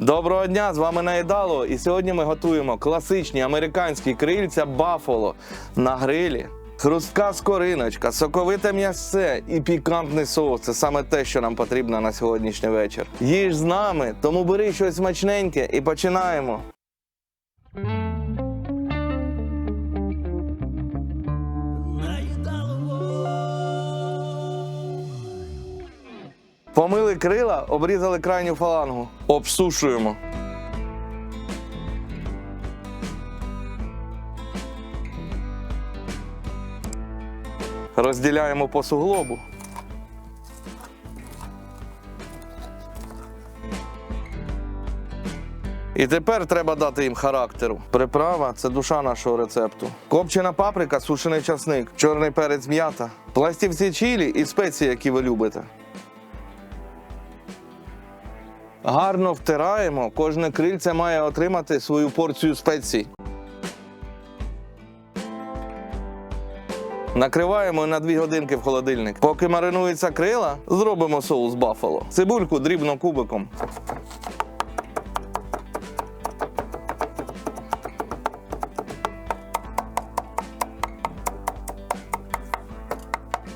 Доброго дня, з вами Наїдало. І сьогодні ми готуємо класичні американські крильця Баффало на грилі. Хрустка скориночка, соковите м'ясце і пікантний соус це саме те, що нам потрібно на сьогоднішній вечір. Їж з нами, тому бери щось смачненьке і починаємо. Помили крила, обрізали крайню фалангу. Обсушуємо. Розділяємо по суглобу. І тепер треба дати їм характеру. Приправа це душа нашого рецепту. Копчена паприка, сушений часник, чорний перець м'ята, пластівці чилі і спеції, які ви любите. Гарно втираємо. Кожне крильце має отримати свою порцію спецій. Накриваємо на 2 годинки в холодильник. Поки маринується крила, зробимо соус бафало. Цибульку дрібно кубиком.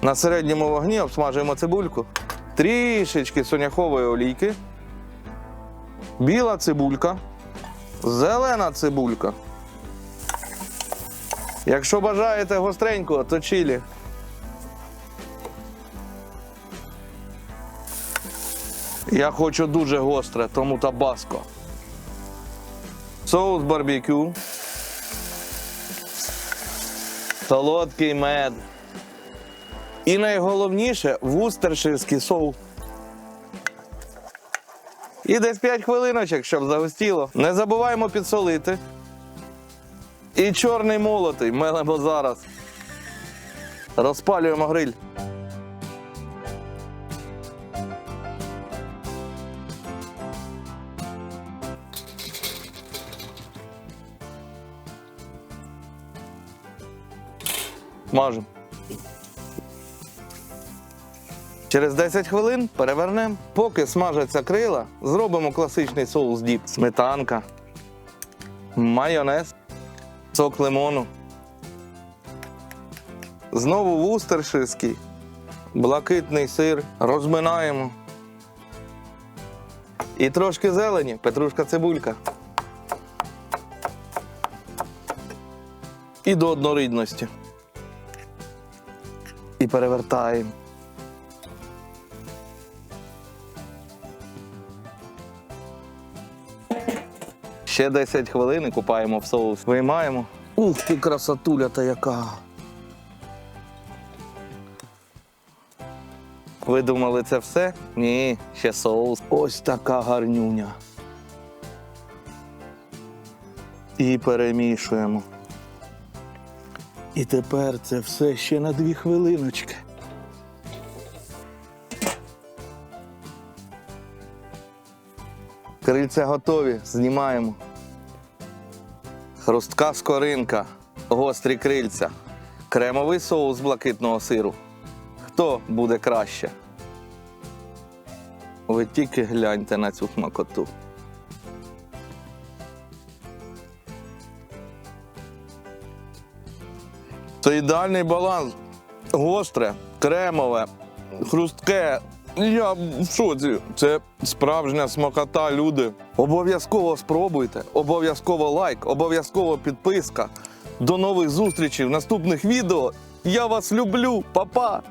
На середньому вогні обсмажуємо цибульку. Трішечки соняхової олійки. Біла цибулька, зелена цибулька. Якщо бажаєте гостренького, то чилі. Я хочу дуже гостре, тому табаско. Соус барбекю. Солодкий мед. І найголовніше вустерширський соус. І десь 5 хвилиночок, щоб загустіло. Не забуваємо підсолити. І чорний молотий мелемо зараз. Розпалюємо гриль. Мажемо. Через 10 хвилин перевернемо. Поки смажаться крила, зробимо класичний соус діп. Сметанка, майонез, сок лимону. Знову вустерширський, блакитний сир. Розминаємо. І трошки зелені, петрушка цибулька. І до однорідності. І перевертаємо. Ще 10 хвилин і купаємо в соус. Виймаємо. Ух ти, красотуля та яка. Ви думали, це все? Ні, ще соус. Ось така гарнюня. І перемішуємо. І тепер це все ще на дві хвилиночки. Крильця готові, знімаємо. Хрустка скоринка, гострі крильця, кремовий соус блакитного сиру. Хто буде краще? Ви тільки гляньте на цю смакоту. Це ідеальний баланс. Гостре, кремове, хрустке. Я в шоці. Це справжня смакота, люди. Обов'язково спробуйте, обов'язково лайк, обов'язково підписка. До нових зустрічей в наступних відео. Я вас люблю, Па-па!